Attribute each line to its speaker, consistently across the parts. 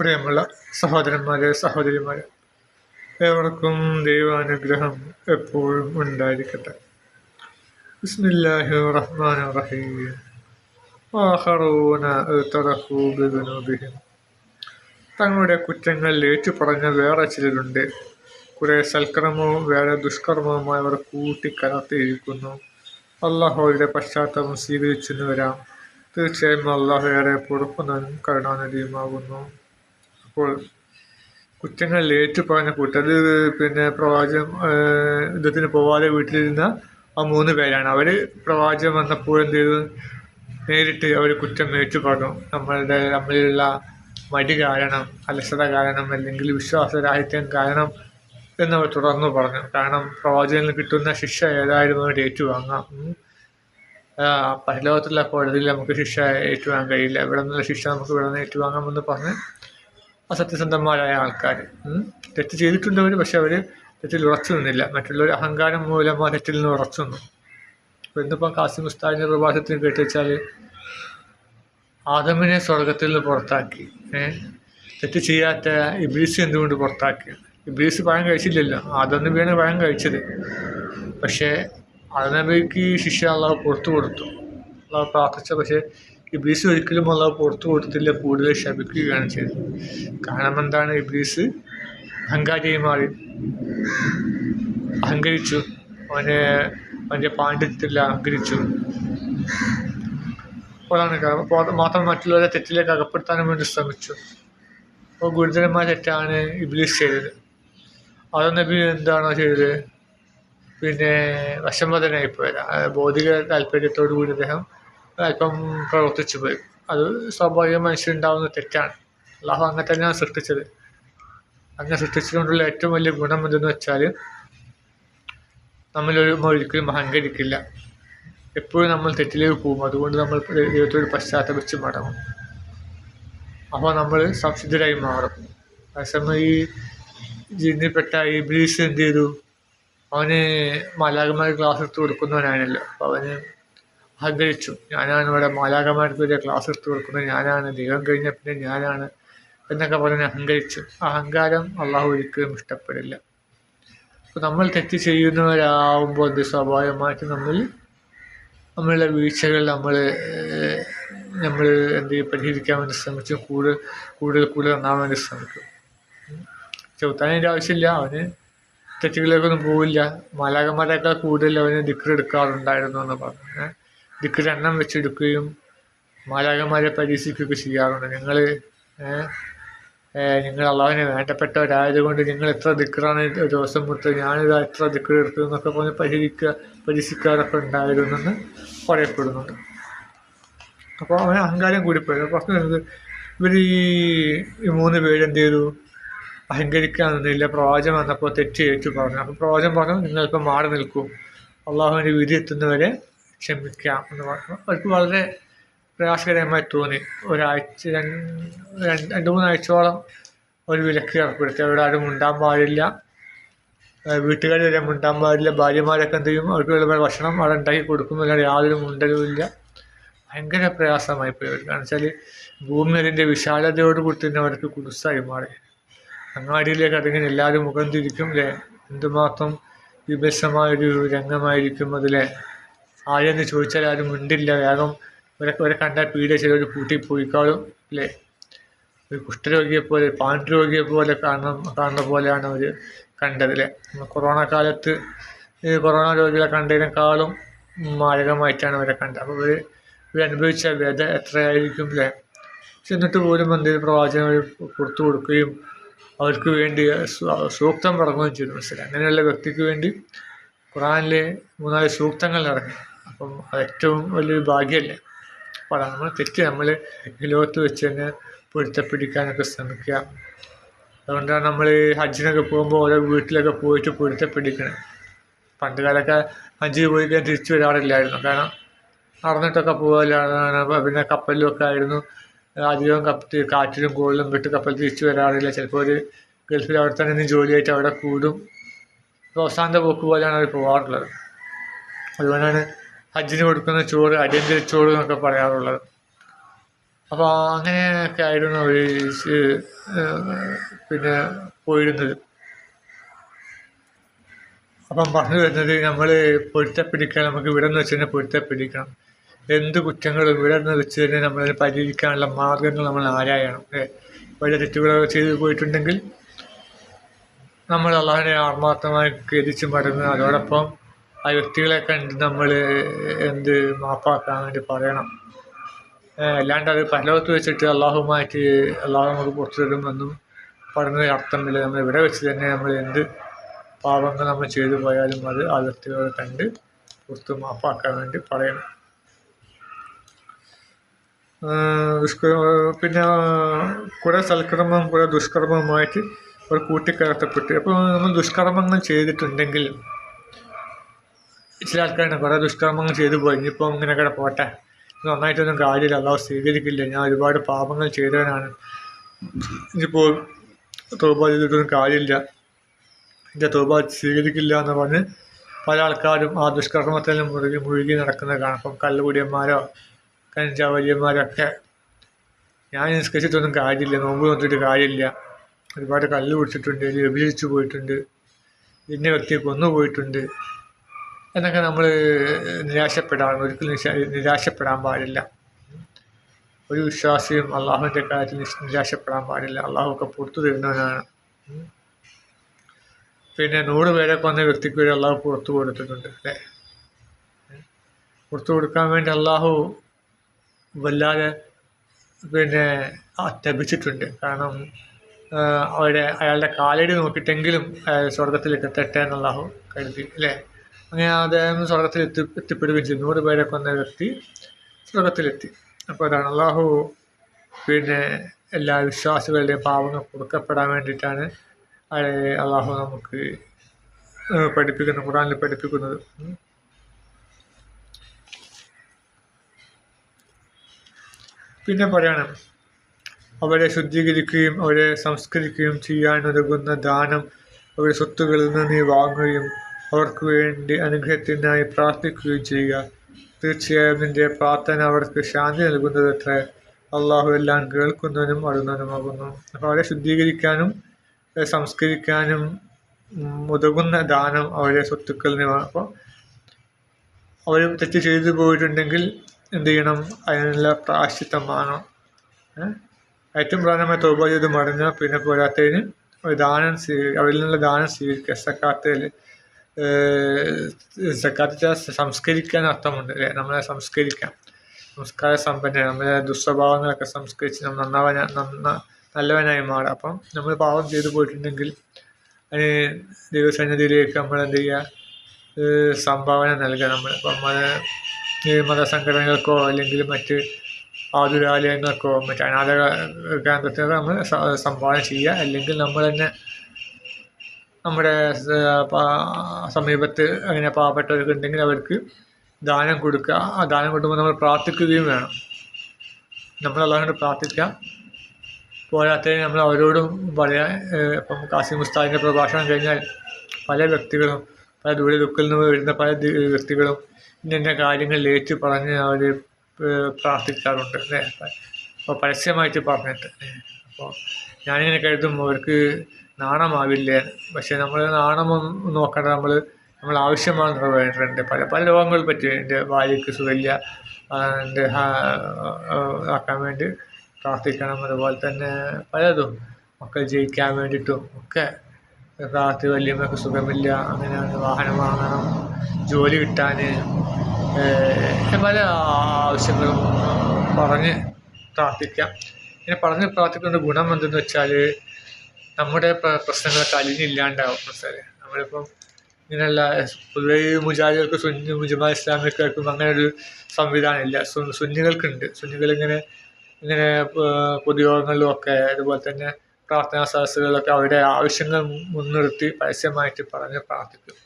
Speaker 1: പ്രിയമുള്ള സഹോദരന്മാരെ സഹോദരിമാരെ ഏവർക്കും ദൈവാനുഗ്രഹം എപ്പോഴും ഉണ്ടായിരിക്കട്ടെ. ബിസ്മില്ലാഹി റഹ്മാൻ റഹീം. തങ്ങളുടെ കുറ്റങ്ങൾ ഏറ്റുപറഞ്ഞ വേറെ ചിലരുണ്ട്. കുറെ സൽക്കർമ്മവും വേറെ ദുഷ്കർമ്മവുമായി അവർ കൂട്ടിക്കലർത്തിയിരിക്കുന്നു. അള്ളാഹോയുടെ പശ്ചാത്തലം സ്വീകരിച്ചെന്ന് വരാം തീർച്ചയായും അള്ളാഹു ഏറെ പൊറുപ്പുന്നതും കരുണാനിധിയുമാകുന്നു. അപ്പോൾ കുറ്റങ്ങൾ ഏറ്റുപറഞ്ഞ പറഞ്ഞ കൂട്ടർ പിന്നെ പ്രവാചകം യുദ്ധത്തിന് പോവാതെ വീട്ടിലിരുന്ന ആ മൂന്ന് പേരാണ്. അവർ പ്രവാചകം വന്നപ്പോൾ എന്ത് ചെയ്തു? നേരിട്ട് അവർ കുറ്റം ഏറ്റു പറഞ്ഞു നമ്മളുടെ നമ്മളിലുള്ള മടി കാരണം അലസത കാരണം അല്ലെങ്കിൽ വിശ്വാസരാഹിത്യം കാരണം എന്നവർ തുടർന്നു പറഞ്ഞു. കാരണം പ്രവാചകന് കിട്ടുന്ന ശിക്ഷ ഏതായാലും അവർ ഏറ്റുവാങ്ങാം. പരലോകത്തുള്ള കോടതിയിൽ നമുക്ക് ശിക്ഷ ഏറ്റുവാങ്ങാൻ കഴിയില്ല. ഇവിടെ നിന്നുള്ള ശിക്ഷ നമുക്ക് ഇവിടെ നിന്ന് ഏറ്റുവാങ്ങാമെന്ന് പറഞ്ഞ് അസത്യസന്ധന്മാരായ ആൾക്കാർ തെറ്റ് ചെയ്തിട്ടുണ്ടവർ പക്ഷെ അവർ തെറ്റിൽ ഉറച്ചു നിന്നില്ല. മറ്റുള്ളവർ അഹങ്കാരം മൂലം ആ തെറ്റിൽ നിന്ന് ഉറച്ചു നിന്നു. അപ്പോൾ ഇന്നിപ്പം കാസിം ഉസ്താദിന്റെ പ്രഭാഷത്തിന് കേട്ട് വെച്ചാൽ ആദമിനെ സ്വർഗത്തിൽ നിന്ന് പുറത്താക്കി. തെറ്റ് ചെയ്യാത്ത ഇബ്രീസ് എന്തുകൊണ്ട് പുറത്താക്കി? ഇബ്രീസ് പഴം കഴിച്ചില്ലല്ലോ. ആദം നബിയാണ് പഴം കഴിച്ചത്. പക്ഷേ ആദം നബിക്ക് ശിക്ഷ അള്ളാഹ് പുറത്തു കൊടുത്തു. അള്ളാഹ് പ്രാർത്ഥിച്ച പക്ഷേ ഇബ്ലീസ് ഒരിക്കലും അള്ളാഹ് പുറത്തു കൊടുത്തില്ല കൂടുതൽ ശപിക്കുകയാണ് ചെയ്തത് കാരണം എന്താണ് ഇബ്ലീസ്? അഹങ്കാരിയായി മാറി. അഹങ്കരിച്ചു. അവനെ അവന്റെ പാണ്ഡിത്യത്തിൽ അഹങ്കരിച്ചു. അപ്പോഴാണ് കാരണം. മാത്രം മറ്റുള്ളവരെ തെറ്റിലേക്ക് അകപ്പെടുത്താനും വേണ്ടി ശ്രമിച്ചു. അപ്പോൾ ഗുരുതരമായ തെറ്റാണ് ഇബ്ലീസ് ചെയ്തത്. അതൊന്നും നബി എന്താണോ ചെയ്തത്? പിന്നെ വശംവദനായിപ്പോയത് ഭൗതിക താല്പര്യത്തോടു കൂടി അദ്ദേഹം അല്പം പ്രവർത്തിച്ചു പോയി. അത് സ്വാഭാവിക മനുഷ്യനുണ്ടാവുന്ന തെറ്റാണ്. അള്ളാഹു അങ്ങനെ തന്നെയാണ് സൃഷ്ടിച്ചത്. അങ്ങനെ സൃഷ്ടിച്ചുകൊണ്ടുള്ള ഏറ്റവും വലിയ ഗുണം എന്തെന്ന് വെച്ചാൽ നമ്മളൊരു ഒരിക്കലും അഹങ്കരിക്കില്ല. എപ്പോഴും നമ്മൾ തെറ്റിലേക്ക് പോകും. അതുകൊണ്ട് നമ്മൾ ദൈവത്തോട് പശ്ചാത്തപിച്ച് മടങ്ങും. അപ്പോൾ നമ്മൾ സംസിദ്ധരായി മാറും. അതേസമയം ഈ ജിന്നിൽപ്പെട്ട ഈ ബ്രീസ് എന്ത് ചെയ്തു? അവന് മാലാകന്മാർ ക്ലാസ് എടുത്ത് കൊടുക്കുന്നവനാണല്ലോ. അപ്പോൾ അവന് അഹങ്കരിച്ചു. ഞാനാണ് ഇവിടെ വരെ ക്ലാസ് എടുത്ത് കൊടുക്കുന്നത്. ഞാനാണ് ദൈവം കഴിഞ്ഞ പിന്നെ ഞാനാണ് എന്നൊക്കെ പറഞ്ഞ് അഹങ്കരിച്ചു. അഹങ്കാരം അള്ളാഹു ഒരിക്കലും ഇഷ്ടപ്പെടില്ല അപ്പോൾ നമ്മൾ തെറ്റ് ചെയ്യുന്നവരാകുമ്പോൾ എന്ത് സ്വാഭാവികമായിട്ട് നമ്മൾ നമ്മളുടെ വീഴ്ചകൾ നമ്മൾ നമ്മൾ എന്ത് പരിഹരിക്കാൻ വേണ്ടി ശ്രമിച്ചു കൂടുതൽ കൂടുതൽ കൂടുതൽ നന്നാൻ വേണ്ടി ശ്രമിക്കും. ചവിട്ടാനതിന്റെ ആവശ്യമില്ല. അവന് തെറ്റുകളിലേക്കൊന്നും പോവില്ല. മാലാകന്മാരെക്കാൾ കൂടുതൽ അവന് ദിക്കർ എടുക്കാറുണ്ടായിരുന്നു എന്ന് പറഞ്ഞു. ദിക്കർ എണ്ണം വെച്ചെടുക്കുകയും മാലാകന്മാരെ പരീക്ഷിക്കുകയൊക്കെ ചെയ്യാറുണ്ട്. നിങ്ങൾ നിങ്ങൾ അള്ളാഹുവിനെ വേണ്ടപ്പെട്ടവരായതുകൊണ്ട് നിങ്ങൾ എത്ര ദിക്കറാണ് ഒരു ദിവസം മുട്ട് ഞാനിത് എത്ര ദിക്കർ എടുത്തു എന്നൊക്കെ പറഞ്ഞ് പരിഹരിക്കുക പരീക്ഷിക്കാറൊക്കെ ഉണ്ടായിരുന്നെന്ന് പറയപ്പെടുന്നുണ്ട് അപ്പോൾ അവന് അഹങ്കാരം കൂടിപ്പോയത് പ്രശ്നം വരുന്നത് ഇവർ ഈ ഈ മൂന്ന് പേരെന്ത് ചെയ്തു? അഹങ്കരിക്കാൻ നിന്നില്ല പ്രവാചം വന്നപ്പോൾ തെറ്റ് ഏറ്റു പറഞ്ഞു. അപ്പോൾ പ്രവാചം പറഞ്ഞു നിങ്ങളിപ്പോൾ മാറി നിൽക്കൂ. അള്ളാഹുവിന്റെ വിധി എത്തുന്നവരെ ക്ഷമിക്കാം എന്ന് പറഞ്ഞു അവർക്ക് വളരെ പ്രയാസകരമായി തോന്നി. ഒരാഴ്ച രണ്ട് രണ്ട് മൂന്നാഴ്ചയോളം ഒരു വിലക്ക് ഏർപ്പെടുത്തി. അവിടെ ആരും ഉണ്ടാൻ പാടില്ല. വീട്ടുകാർ വരെ ഉണ്ടാൻ പാടില്ല. ഭാര്യമാരൊക്കെ എന്ത് ചെയ്യും? അവർക്ക് വേണ്ട ഭക്ഷണം അവിടെ ഉണ്ടാക്കി കൊടുക്കുന്നില്ല യാതൊരു മുണ്ടലുമില്ല ഭയങ്കര പ്രയാസമായി പോയി അവർക്ക്. കാരണം വെച്ചാൽ ഭൂമി അതിന്റെ വിശാലതയോട് കൂടി തന്നെ അവർക്ക് കുടുസായി മാറി. അങ്ങാടിയിലേക്ക് ഇറങ്ങി എല്ലാവരും മുഖം തിരിക്കും അല്ലേ എന്തുമാത്രം വിഭസമായൊരു രംഗമായിരിക്കും അതിലെ? ആരെന്ന് ചോദിച്ചാൽ ആരും മിണ്ടില്ല. വേഗം ഇവരെ ഇവരെ കണ്ടാൽ പീഡിയ ചിലർ കൂട്ടി പോയിക്കാളും അല്ലേ? ഒരു കുഷ്ഠരോഗിയെ പോലെ പാണ്ഡുരോഗിയെ പോലെ കാണുന്ന കാണുന്ന പോലെയാണ് അവർ കണ്ടത് അല്ലേ? കൊറോണ കാലത്ത് കൊറോണ രോഗികളെ കണ്ടതിനേക്കാളും മാരകമായിട്ടാണ് അവരെ കണ്ടത്. അപ്പോൾ ഇവർ അനുഭവിച്ച വ്യത എത്രയായിരിക്കും അല്ലേ? എന്നിട്ട് പോലും എന്ത് പ്രവാചകൻ കൊടുത്തു കൊടുക്കുകയും അവർക്ക് വേണ്ടി സൂക്തം ഇറങ്ങുകയും ചെയ്തു. മനസ്സിലായി? അങ്ങനെയുള്ള വ്യക്തിക്ക് വേണ്ടി ഖുറാനിലെ മൂന്നാൽ സൂക്തങ്ങൾ ഇറങ്ങി അപ്പം ഏറ്റവും വലിയൊരു ഭാഗ്യമല്ലേ? അപ്പോൾ നമ്മൾ തെറ്റ് നമ്മൾ ഈ ലോകത്ത് വെച്ച് തന്നെ പൊരുത്തപ്പിടിക്കാനൊക്കെ ശ്രമിക്കുക. അതുകൊണ്ടാണ് നമ്മൾ ഹജ്ജിനൊക്കെ പോകുമ്പോൾ ഓരോ വീട്ടിലൊക്കെ പോയിട്ട് പൊരുത്തപ്പിടിക്കണം. പണ്ട് കാലമൊക്കെ ഹജ്ജിൽ പോയി കഴിഞ്ഞാൽ തിരിച്ചു വരാറില്ലായിരുന്നു. കാരണം നടന്നിട്ടൊക്കെ പോകലാണ്. പിന്നെ കപ്പലിലൊക്കെ ആയിരുന്നു. അധികം കപ്പ കാറ്റിലും കോളിലും വിട്ട് കപ്പൽ തിരിച്ചു വരാറില്ല. ചിലപ്പോൾ ഒരു ഗൾഫിൽ അവിടെ തന്നെ നിന്ന് ജോലിയായിട്ട് അവിടെ കൂടും. അവസാനത്തെ പോക്ക് പോലെയാണ് അവർ പോകാറുള്ളത്. അതുകൊണ്ടാണ് ഹജ്ജിന് കൊടുക്കുന്ന ചോറ് അടിയന്തര ചോറ് എന്നൊക്കെ പറയാറുള്ളത്. അപ്പോൾ അങ്ങനെയൊക്കെ ആയിരുന്നു പിന്നെ പോയിരുന്നത്. അപ്പം പറഞ്ഞു വരുന്നത് നമ്മൾ പൊരുത്തപ്പിടിക്കാൻ നമുക്ക് ഇവിടെ നിന്ന് വെച്ച് തന്നെ പൊരുത്തപ്പിടിക്കണം എന്ത് കുറ്റങ്ങളും ഇവിടെ നിന്ന് വെച്ച് തന്നെ നമ്മൾ പരിഹരിക്കാനുള്ള മാർഗങ്ങൾ നമ്മൾ ആരായണം വല്ല തെറ്റുകളൊക്കെ ചെയ്തു പോയിട്ടുണ്ടെങ്കിൽ നമ്മൾ അള്ളാഹിനെ ആത്മാർത്ഥമായി ഖേദിച്ച് മടങ്ങുക അതോടൊപ്പം ആ വ്യക്തികളെ കണ്ട് നമ്മൾ എന്ത് മാപ്പാക്കാൻ വേണ്ടി പറയണം. അല്ലാണ്ട് അത് പലവത്ത് വെച്ചിട്ട് അള്ളാഹുമായിട്ട് അള്ളാഹു നമുക്ക് പുറത്തു തരുമെന്നും പറഞ്ഞ അർത്ഥമില്ല നമ്മൾ ഇവിടെ വെച്ച് തന്നെ നമ്മൾ എന്ത് പാപങ്ങൾ നമ്മൾ ചെയ്തു പോയാലും അത് ആ വ്യക്തികളെ കണ്ട് പുറത്ത് മാപ്പാക്കാൻ വേണ്ടി പറയണം. പിന്നെ കുറേ സൽക്കർമ്മം കുറേ ദുഷ്കർമ്മവുമായിട്ട് ഒരു കൂട്ടിക്കലർത്തപ്പെട്ട്. അപ്പോൾ നമ്മൾ ദുഷ്കർമ്മങ്ങൾ ചെയ്തിട്ടുണ്ടെങ്കിൽ ചില ആൾക്കാരുണ്ട് കുറേ ദുഷ്കർമ്മങ്ങൾ ചെയ്തു പോയി. ഇനിയിപ്പോൾ ഇങ്ങനെ കൂടെ പോട്ടെ. നന്നായിട്ടൊന്നും കാര്യമില്ല. അള്ളാഹു സ്വീകരിക്കില്ല. ഞാൻ ഒരുപാട് പാപങ്ങൾ ചെയ്തവനാണ്. ഇനിയിപ്പോൾ തോബ ചെയ്തിട്ടൊന്നും കാര്യമില്ല. എന്റെ തോബ സ്വീകരിക്കില്ല എന്ന് പറഞ്ഞ് പല ആൾക്കാരും ആ ദുഷ്കർമ്മത്തിൽ മുഴുകി മുഴുകി നടക്കുന്നത് കാണാം. അപ്പം കള്ളുകുടിയന്മാരോ കഞ്ചാവലിയന്മാരൊക്കെ ഞാൻ നിസ്കരിച്ചിട്ടൊന്നും കാര്യമില്ല. നോമ്പ് നോക്കിയിട്ട് കാര്യമില്ല. ഒരുപാട് കല്ല് കുടിച്ചിട്ടുണ്ട് വ്യഭിചരിച്ചു പോയിട്ടുണ്ട്. ഇന്ന വ്യക്തിയെ കൊന്നു പോയിട്ടുണ്ട്. എന്നൊക്കെ നമ്മൾ നിരാശപ്പെടാൻ ഒരിക്കലും നിരാശപ്പെടാൻ പാടില്ല. ഒരു വിശ്വാസിയും അള്ളാഹുവിന്റെ കാര്യത്തിൽ നിരാശപ്പെടാൻ പാടില്ല. അള്ളാഹുവൊക്കെ പുറത്തു തരുന്നവനാണ്. പിന്നെ നൂറ് പേരെ കൊന്ന വ്യക്തിക്ക് വരെ അള്ളാഹു പുറത്തു കൊടുത്തിട്ടുണ്ട് അല്ലേ? പുറത്തു കൊടുക്കാൻ വേണ്ടി അള്ളാഹു വല്ലാതെ പിന്നെ തപിച്ചിട്ടുണ്ട്. കാരണം അവരുടെ അയാളുടെ കാലടി നോക്കിയിട്ടെങ്കിലും സ്വർഗത്തിലേക്ക് എത്തട്ടെ എന്നുള്ളാഹു കരുതി അല്ലേ? അങ്ങനെ അദ്ദേഹം സ്വർഗത്തിൽ എത്തി എത്തിപ്പെടുകയും ചെയ്തു. നൂറ് പേരെ കൊന്ന വ്യക്തി സ്വർഗത്തിലെത്തി. അപ്പോൾ അതാണ് അള്ളാഹു പിന്നെ എല്ലാ വിശ്വാസികളുടെയും പാവങ്ങൾ കൊടുക്കപ്പെടാൻ വേണ്ടിയിട്ടാണ് അള്ളാഹു നമുക്ക് പഠിപ്പിക്കുന്നത് ഖുറാനിൽ പഠിപ്പിക്കുന്നത്. പിന്നെ പറയണം അവരെ ശുദ്ധീകരിക്കുകയും അവരെ സംസ്കരിക്കുകയും ചെയ്യാനൊരുങ്ങുന്ന ദാനം അവരുടെ സ്വത്തുകളിൽ നിന്ന് നീ വാങ്ങുകയും അവർക്ക് വേണ്ടി അനുഗ്രഹത്തിനായി പ്രാർത്ഥിക്കുകയും ചെയ്യുക. തീർച്ചയായും നിന്റെ പ്രാർത്ഥന അവർക്ക് ശാന്തി നൽകുന്നത് എത്ര അള്ളാഹു എല്ലാം കേൾക്കുന്നവനും അറിയുന്നവനുമാകുന്നു. അപ്പോൾ അവരെ ശുദ്ധീകരിക്കാനും സംസ്കരിക്കാനും ഉതകുന്ന ദാനം അവരെ സ്വത്തുക്കളിൽ നിന്ന് അപ്പോൾ അവർ തെറ്റ് ചെയ്തു പോയിട്ടുണ്ടെങ്കിൽ എന്ത് ചെയ്യണം? അതിനുള്ള പ്രാശ്ചിത്തമാണോ ഏറ്റവും പ്രധാനമായി തോപ ചെയ്ത് മടങ്ങുക പിന്നെ പോരാത്തതിന് ദാനം സ്വീകരി അവരിൽ നിന്നുള്ള ദാനം സ്വീകരിക്കുക. സക്കാത്തയിൽ സക്കാത്ത സംസ്കരിക്കാൻ അർത്ഥമുണ്ട് അല്ലേ? നമ്മളെ സംസ്കരിക്കാം. സംസ്കാര സമ്പന്ന നമ്മളെ ദുസ്വഭാവങ്ങളൊക്കെ സംസ്കരിച്ച് നമ്മൾ നന്നവന നന്ന നല്ലവനായി മാറുക അപ്പം നമ്മൾ പാവം ചെയ്തു പോയിട്ടുണ്ടെങ്കിൽ അതിന് ദൈവസന്നിധിയിലേക്ക് നമ്മൾ എന്ത് ചെയ്യുക സംഭാവന നൽകുക നമ്മൾ ഇപ്പം മത മതസംഘടനകൾക്കോ അല്ലെങ്കിൽ മറ്റ് ആതുരാലയങ്ങൾക്കോ മറ്റ് അനാഥ കേന്ദ്രത്തിനൊക്കെ നമ്മൾ സംഭാവന ചെയ്യുക. അല്ലെങ്കിൽ നമ്മൾ തന്നെ നമ്മുടെ സമീപത്ത് അങ്ങനെ പാവപ്പെട്ടവർക്ക് ഉണ്ടെങ്കിൽ അവർക്ക് ദാനം കൊടുക്കുക. ആ ദാനം കൊടുക്കുമ്പോൾ നമ്മൾ പ്രാർത്ഥിക്കുകയും വേണം. നമ്മൾ അല്ലാണ്ട് പ്രാർത്ഥിക്കാം പോരാത്തതിന് നമ്മൾ അവരോടും പറയാം ഇപ്പം കാസിം മുസ്താദിന്റെ പ്രഭാഷണം കഴിഞ്ഞാൽ പല വ്യക്തികളും പല ദൂരെ ദുഃഖിൽ നിന്ന് വരുന്ന പല വ്യക്തികളും ഇന്ന കാര്യങ്ങൾ ഏറ്റു പറഞ്ഞ് അവർ പ്രാർത്ഥിക്കാറുണ്ട്. അപ്പോൾ പരസ്യമായിട്ട് പറഞ്ഞിട്ട്. അപ്പോൾ ഞാനിങ്ങനെ കരുതും അവർക്ക് നാണമാവില്ലേ? പക്ഷേ നമ്മൾ നാണമൊന്നും നോക്കേണ്ട. നമ്മൾ നമ്മൾ ആവശ്യമാണ് നിറവേറേണ്ടത് പല പല രോഗങ്ങൾ പറ്റി എന്റെ ഭാര്യയ്ക്ക് സുഖമില്ല. എന്റെ ആക്കാൻ വേണ്ടി പ്രാർത്ഥിക്കണം. അതുപോലെ തന്നെ പലതും മക്കൾ ജയിക്കാൻ വേണ്ടിയിട്ടും ഒക്കെ പ്രാർത്ഥി വലിയമ്മക്ക് സുഖമില്ല. അങ്ങനെയാണ് വാഹനം വാങ്ങണം. ജോലി കിട്ടാൻ പല ആവശ്യങ്ങളും പറഞ്ഞ് പ്രാർത്ഥിക്കാം. ഇങ്ങനെ പറഞ്ഞ് പ്രാർത്ഥിക്കുന്ന ഗുണം എന്തെന്ന് വെച്ചാൽ നമ്മുടെ പ്രശ്നങ്ങളൊക്കെ അലിഞ്ഞില്ലാണ്ടാവും മനസ്സിലായി നമ്മളിപ്പം ഇങ്ങനെയുള്ള പൊതുവെ മുജാഹിദുകൾക്ക് സുന്നി മുജമാ ഇസ്ലാമിക്കാർക്കും അങ്ങനെ ഒരു സംവിധാനം ഇല്ല. സുന്നികൾക്കുണ്ട്. സുന്നികളിങ്ങനെ ഇങ്ങനെ പൊതുയോഗങ്ങളിലും ഒക്കെ അതുപോലെ തന്നെ പ്രാർത്ഥനാ സദസ്സുകളിലൊക്കെ അവരുടെ ആവശ്യങ്ങൾ മുൻനിർത്തി പരസ്യമായിട്ട് പറഞ്ഞ് പ്രാർത്ഥിക്കും.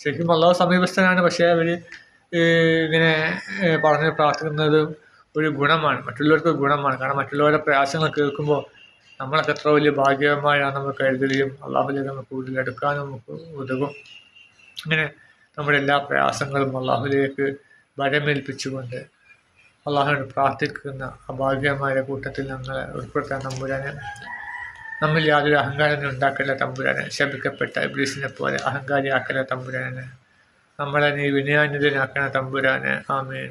Speaker 1: ശരിക്കും അള്ളാഹു സമീപസ്ഥനാണ്. പക്ഷേ അവർ ഇങ്ങനെ പറഞ്ഞ് പ്രാർത്ഥിക്കുന്നത് ഒരു ഗുണമാണ്. മറ്റുള്ളവർക്ക് ഗുണമാണ്. കാരണം മറ്റുള്ളവരുടെ പ്രയാസങ്ങൾ കേൾക്കുമ്പോൾ നമ്മളൊക്കെ എത്ര വലിയ ഭാഗ്യമായാണ് നമ്മൾ കരുതുകയും അള്ളാഹുലേക്ക് നമുക്ക് കൂടുതൽ നമുക്ക് ഉതകും. അങ്ങനെ നമ്മുടെ എല്ലാ പ്രയാസങ്ങളും അള്ളാഹുലേക്ക് ഭരമേൽപ്പിച്ചുകൊണ്ട് അള്ളാഹുവിനോട് പ്രാർത്ഥിക്കുന്ന അഭാഗ്യമായ കൂട്ടത്തിൽ നമ്മളെ ഉൾപ്പെടുത്താൻ തമ്പുരാനെ നമ്മിൽ യാതൊരു അഹങ്കാരം ഉണ്ടാക്കല്ല തമ്പുരാനെ ശപിക്കപ്പെട്ട ഇബ്ലീസിനെ പോലെ അഹങ്കാരിയാക്കല തമ്പുരാനെ. നമ്മളെ നീ വിനയാന്യതനാക്കണ തമ്പുരാനെ. ആമേൻ.